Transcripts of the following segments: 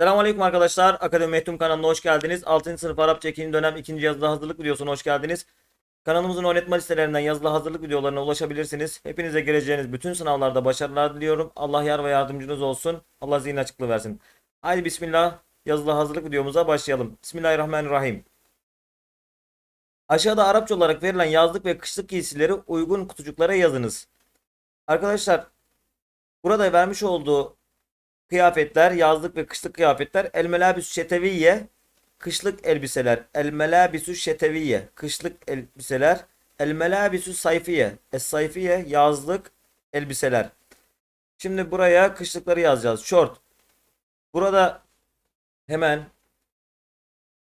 Selamünaleyküm arkadaşlar. Akademi Mehtum kanalına hoş geldiniz. 6. sınıf Arapça 2. dönem 2. yazılı hazırlık videosuna hoş geldiniz. Kanalımızın oynatma listelerinden yazılı hazırlık videolarına ulaşabilirsiniz. Hepinize geleceğiniz bütün sınavlarda başarılar diliyorum. Allah yar ve yardımcınız olsun. Allah zihin açıklığı versin. Haydi bismillah yazılı hazırlık videomuza başlayalım. Bismillahirrahmanirrahim. Aşağıda Arapça olarak verilen yazlık ve kışlık giysileri uygun kutucuklara yazınız. Arkadaşlar burada vermiş olduğu kıyafetler, yazlık ve kışlık kıyafetler. El melabisü şeteviye, kışlık elbiseler. El melabisü şeteviye, kışlık elbiseler. El melabisü sayfiye, es sayfiye, yazlık elbiseler. Şimdi buraya kışlıkları yazacağız. Short. Burada hemen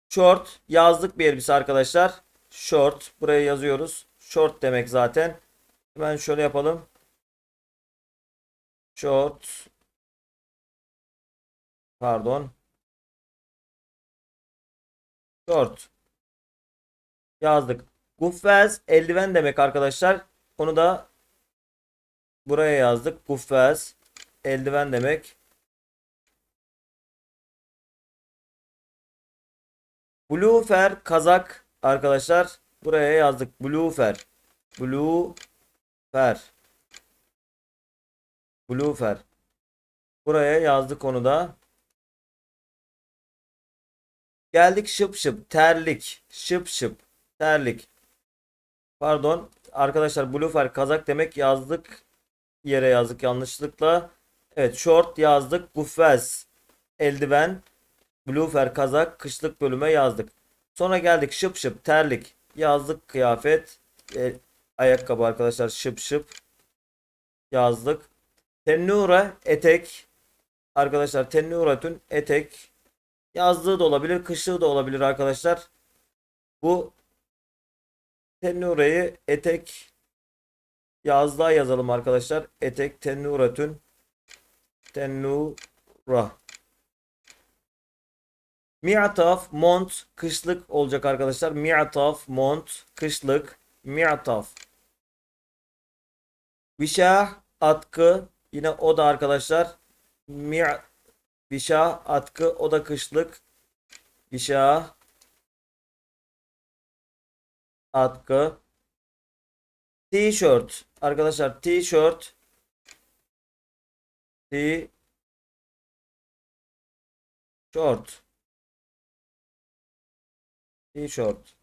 short, yazlık bir elbise arkadaşlar. Short, buraya yazıyoruz. Short demek zaten. Hemen şöyle yapalım. Short, Pardon. Short. Yazdık. Guffez eldiven demek arkadaşlar. Onu da buraya yazdık. Guffez eldiven demek. Bluefer kazak arkadaşlar. Buraya yazdık. Bluefer. Bluefer. Bluefer. Buraya yazdık onu da. Geldik şıp şıp. Terlik. Şıp şıp. Terlik. Pardon. Arkadaşlar bluefer kazak demek yazdık. Yere yazdık yanlışlıkla. Evet short yazdık. Guffez eldiven. Bluefer kazak. Kışlık bölüme yazdık. Sonra geldik şıp şıp. Terlik. Yazdık kıyafet. E, ayakkabı arkadaşlar şıp şıp. Yazdık. Tennura etek. Arkadaşlar tennuratün etek Yazlığı da olabilir, kışlığı da olabilir arkadaşlar. Bu tennureyi etek yazlığa yazalım arkadaşlar. Etek tennuratün tennura. Mi'taf mont kışlık olacak arkadaşlar. Mi'taf mont kışlık. Mi'taf. Vişah atkı yine o da arkadaşlar. Mi' Bişah atkı o da kışlık. Bişah atkı. T-shirt. Arkadaşlar t-shirt T short T-shirt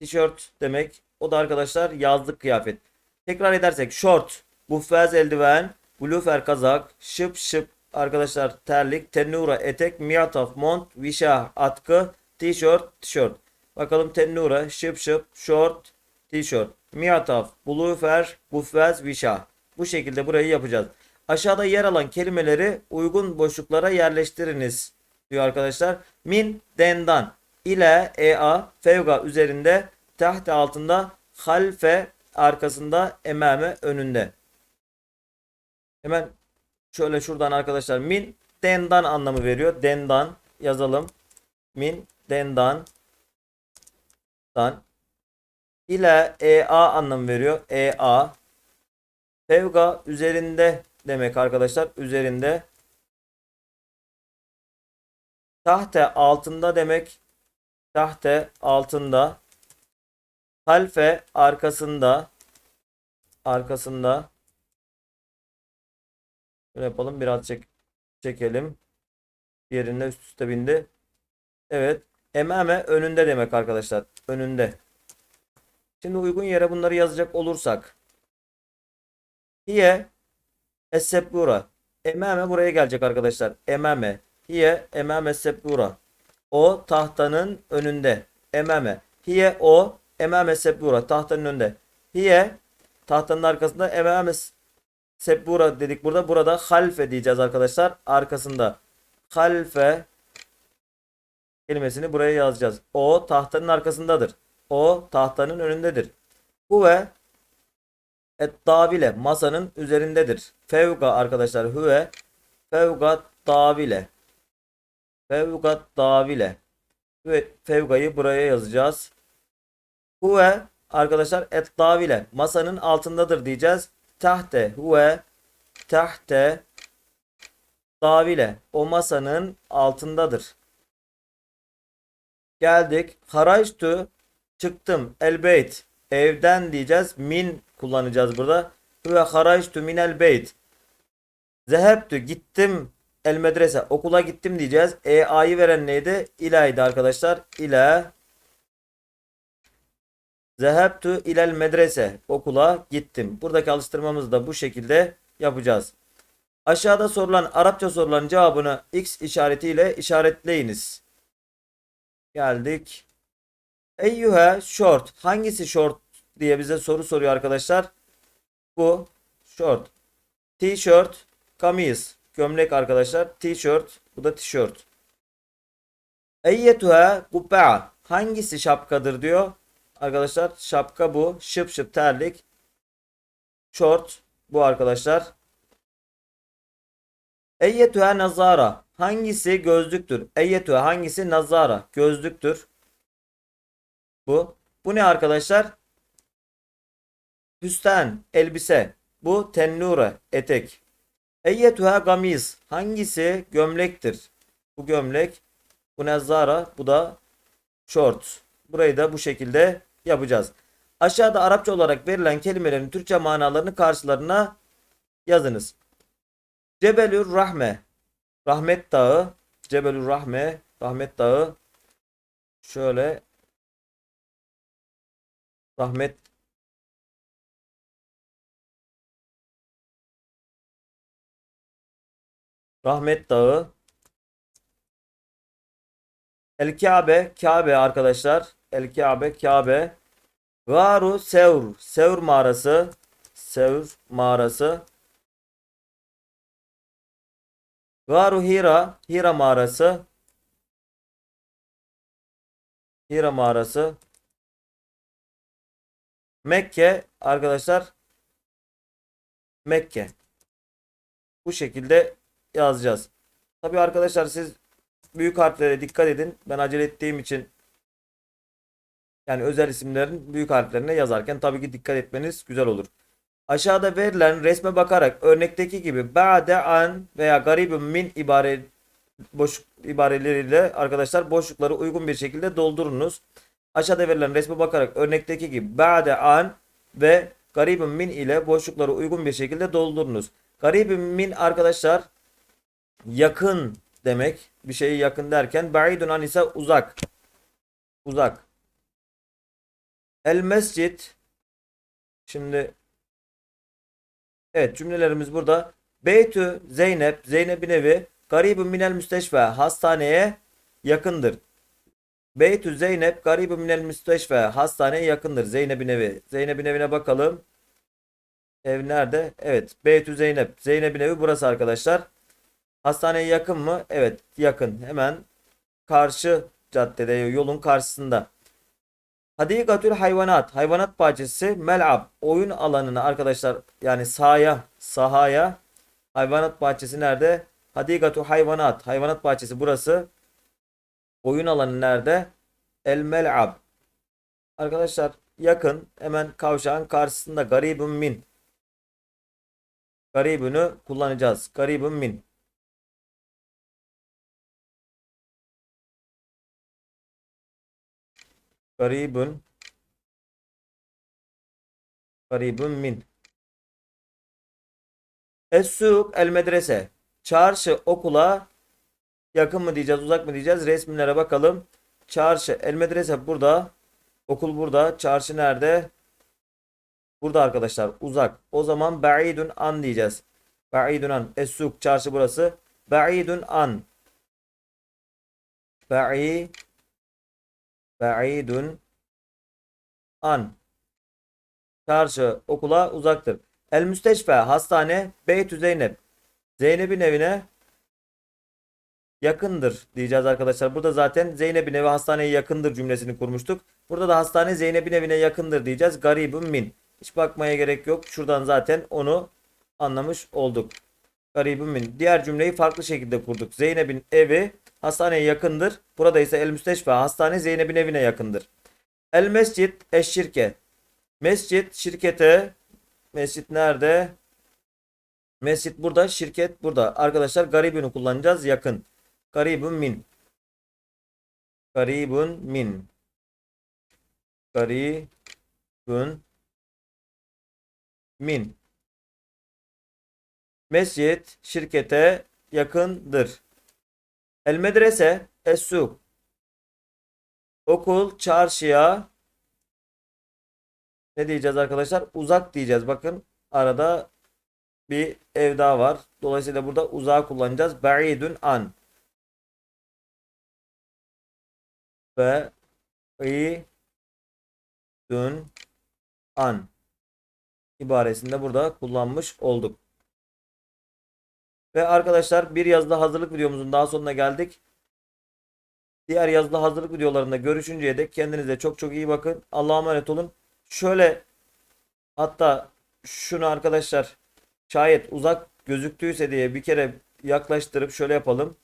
T-shirt demek. O da arkadaşlar yazlık kıyafet. Tekrar edersek short, buffez eldiven, blufer kazak, şıp şıp Arkadaşlar terlik, tennura, etek, miyataf, mont, vişah, atkı, tişört, tişört. Bakalım tennura, şıp şıp, short, tişört, miyataf, bulufer, guffez, vişah. Bu şekilde burayı yapacağız. Aşağıda yer alan kelimeleri uygun boşluklara yerleştiriniz diyor arkadaşlar. Min, dendan, ile, ea, fevga üzerinde, tahte altında, halfe arkasında, emame önünde. Hemen Şöyle şuradan arkadaşlar min dendan anlamı veriyor. Dendan yazalım. Min dendan dan ile ea anlamı veriyor. Ea fevga üzerinde demek arkadaşlar. Üzerinde tahte altında demek. Tahte altında halfe arkasında arkasında Şöyle yapalım. Biraz çek çekelim. Yerinde üst üste bindi. Evet. Emame önünde demek arkadaşlar. Önünde. Şimdi uygun yere bunları yazacak olursak. Hiye Essebbura. Emame buraya gelecek arkadaşlar. Emame. Hiye emame sebbura. O tahtanın önünde. Emame. Hiye o emame sebbura. Tahtanın önünde. Hiye tahtanın arkasında emame Sebbura dedik burada. Burada halfe diyeceğiz arkadaşlar. Arkasında halfe kelimesini buraya yazacağız. O tahtanın arkasındadır. O tahtanın önündedir. Huve et davile masanın üzerindedir. Fevga arkadaşlar huve fevga davile. Fevga davile. Ve fevgayı buraya yazacağız. Huve arkadaşlar et davile masanın altındadır diyeceğiz tahte huve tahte Davile. O masanın altındadır. Geldik. Harajtu. Çıktım. Elbeyt. Evden diyeceğiz. Min kullanacağız burada. Ve harajtu minel beyt. Zehebtü. Gittim. El medrese. Okula gittim diyeceğiz. E A'yı veren neydi? İlaydı arkadaşlar. İla. Zehebtü ilel medrese. Okula gittim. Buradaki alıştırmamızı da bu şekilde yapacağız. Aşağıda sorulan Arapça soruların cevabını X işaretiyle işaretleyiniz. Geldik. Eyyühe short. Hangisi short diye bize soru soruyor arkadaşlar. Bu short. T-shirt, kamis, gömlek arkadaşlar. T-shirt, bu da tişört. Eyyetuha kubba'a. Hangisi şapkadır diyor. Arkadaşlar şapka bu. Şıp şıp terlik. Short bu arkadaşlar. Eyyetühe nazara. Hangisi gözlüktür? Eyyetühe hangisi nazara? Gözlüktür. Bu. Bu ne arkadaşlar? Hüsten, elbise. Bu tennure, etek. Eyyetühe gamiz. Hangisi gömlektir? Bu gömlek. Bu nazara. Bu da short. Burayı da bu şekilde yapacağız. Aşağıda Arapça olarak verilen kelimelerin Türkçe manalarını karşılarına yazınız. Cebelür Rahme. Rahmet Dağı. Cebelür Rahme. Rahmet Dağı. Şöyle. Rahmet. Rahmet Dağı. El Kabe. Kabe arkadaşlar. El Kabe. Kabe. Garu Sevr. Sevr mağarası. Sevr mağarası. Garu Hira, Hira mağarası. Hira mağarası. Mekke arkadaşlar. Mekke. Bu şekilde yazacağız. Tabi arkadaşlar siz büyük harflere dikkat edin. Ben acele ettiğim için yani özel isimlerin büyük harflerine yazarken tabii ki dikkat etmeniz güzel olur. Aşağıda verilen resme bakarak örnekteki gibi ba'de an veya garibun min ibare boş ibareleriyle arkadaşlar boşlukları uygun bir şekilde doldurunuz. Aşağıda verilen resme bakarak örnekteki gibi ba'de an ve garibun min ile boşlukları uygun bir şekilde doldurunuz. Garibun min arkadaşlar yakın demek. Bir şeyi yakın derken ba'idun an ise uzak. Uzak. El mescid Şimdi Evet cümlelerimiz burada. Beytü Zeynep, Zeynep'in evi garibun minel müsteşfe hastaneye yakındır. Beytü Zeynep garibun minel müsteşfe hastaneye yakındır. Zeynep'in evi. Zeynep'in evine bakalım. Ev nerede? Evet. Beytü Zeynep. Zeynep'in evi burası arkadaşlar. Hastaneye yakın mı? Evet yakın. Hemen karşı caddede yolun karşısında. Hadikatül hayvanat. Hayvanat bahçesi. Mel'ab. Oyun alanına arkadaşlar yani sahaya. Sahaya. Hayvanat bahçesi nerede? Hadikatü hayvanat. Hayvanat bahçesi burası. Oyun alanı nerede? El mel'ab. Arkadaşlar yakın. Hemen kavşağın karşısında. Garibun min. Garibunu kullanacağız. Garibun min. Garibun Garibun min Es-suk el medrese Çarşı okula yakın mı diyeceğiz uzak mı diyeceğiz resimlere bakalım. Çarşı el medrese burada. Okul burada. Çarşı nerede? Burada arkadaşlar uzak. O zaman ba'idun an diyeceğiz. Ba'idun an. Es-suk çarşı burası. Ba'idun an. Ba'i Ba'idun an. Çarşı okula uzaktır. El müsteşfe hastane Beytü Zeynep. Zeynep'in evine yakındır diyeceğiz arkadaşlar. Burada zaten Zeynep'in evi hastaneye yakındır cümlesini kurmuştuk. Burada da hastane Zeynep'in evine yakındır diyeceğiz. Garibun min. Hiç bakmaya gerek yok. Şuradan zaten onu anlamış olduk. Garibun min. Diğer cümleyi farklı şekilde kurduk. Zeynep'in evi hastaneye yakındır. Burada ise el müsteşfa hastane Zeynep'in evine yakındır. El mescit eş şirket. Mescit şirkete mescit nerede? Mescit burada, şirket burada. Arkadaşlar garibunu kullanacağız. Yakın. Garibun min. Garibun min. Garibun min. Mescit şirkete yakındır. El medrese es-suk. Okul çarşıya ne diyeceğiz arkadaşlar? Uzak diyeceğiz. Bakın arada bir ev daha var. Dolayısıyla burada uzağı kullanacağız. Ba'idun an. Ba'idun an ibaresinde burada kullanmış olduk. Ve arkadaşlar bir yazılı hazırlık videomuzun daha sonuna geldik. Diğer yazılı hazırlık videolarında görüşünceye dek kendinize çok çok iyi bakın. Allah'a emanet olun. Şöyle hatta şunu arkadaşlar şayet uzak gözüktüyse diye bir kere yaklaştırıp şöyle yapalım.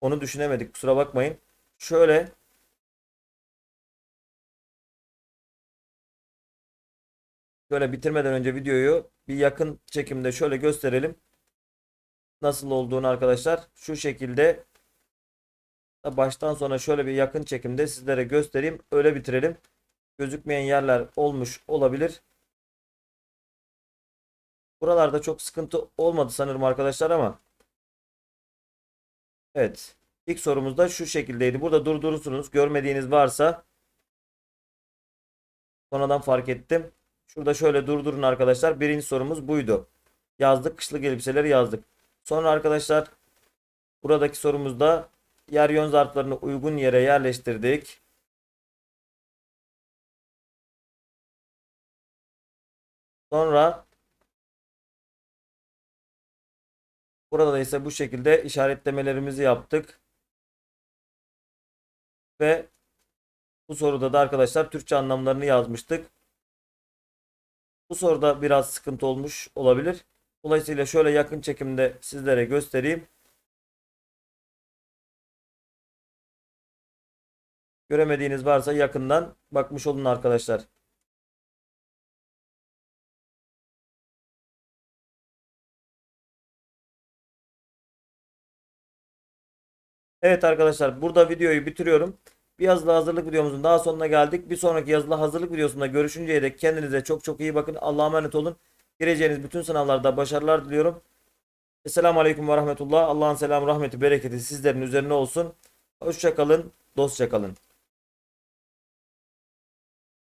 Onu düşünemedik kusura bakmayın. Şöyle şöyle bitirmeden önce videoyu bir yakın çekimde şöyle gösterelim. Nasıl olduğunu arkadaşlar şu şekilde baştan sona şöyle bir yakın çekimde sizlere göstereyim. Öyle bitirelim. Gözükmeyen yerler olmuş olabilir. Buralarda çok sıkıntı olmadı sanırım arkadaşlar ama. Evet. İlk sorumuz da şu şekildeydi. Burada durdurursunuz. Görmediğiniz varsa sonradan fark ettim. Şurada şöyle durdurun arkadaşlar. Birinci sorumuz buydu. Yazdık. Kışlık elbiseleri yazdık. Sonra arkadaşlar buradaki sorumuzda yer yön zarflarını uygun yere yerleştirdik. Sonra burada da ise bu şekilde işaretlemelerimizi yaptık. Ve bu soruda da arkadaşlar Türkçe anlamlarını yazmıştık. Bu soruda biraz sıkıntı olmuş olabilir. Dolayısıyla şöyle yakın çekimde sizlere göstereyim. Göremediğiniz varsa yakından bakmış olun arkadaşlar. Evet arkadaşlar burada videoyu bitiriyorum. Bir yazılı hazırlık videomuzun daha sonuna geldik. Bir sonraki yazılı hazırlık videosunda görüşünceye dek kendinize çok çok iyi bakın. Allah'a emanet olun. Gireceğiniz bütün sınavlarda başarılar diliyorum. Esselamu Aleyküm ve Rahmetullah. Allah'ın selamı, rahmeti, bereketi sizlerin üzerine olsun. Hoşçakalın, dostça kalın.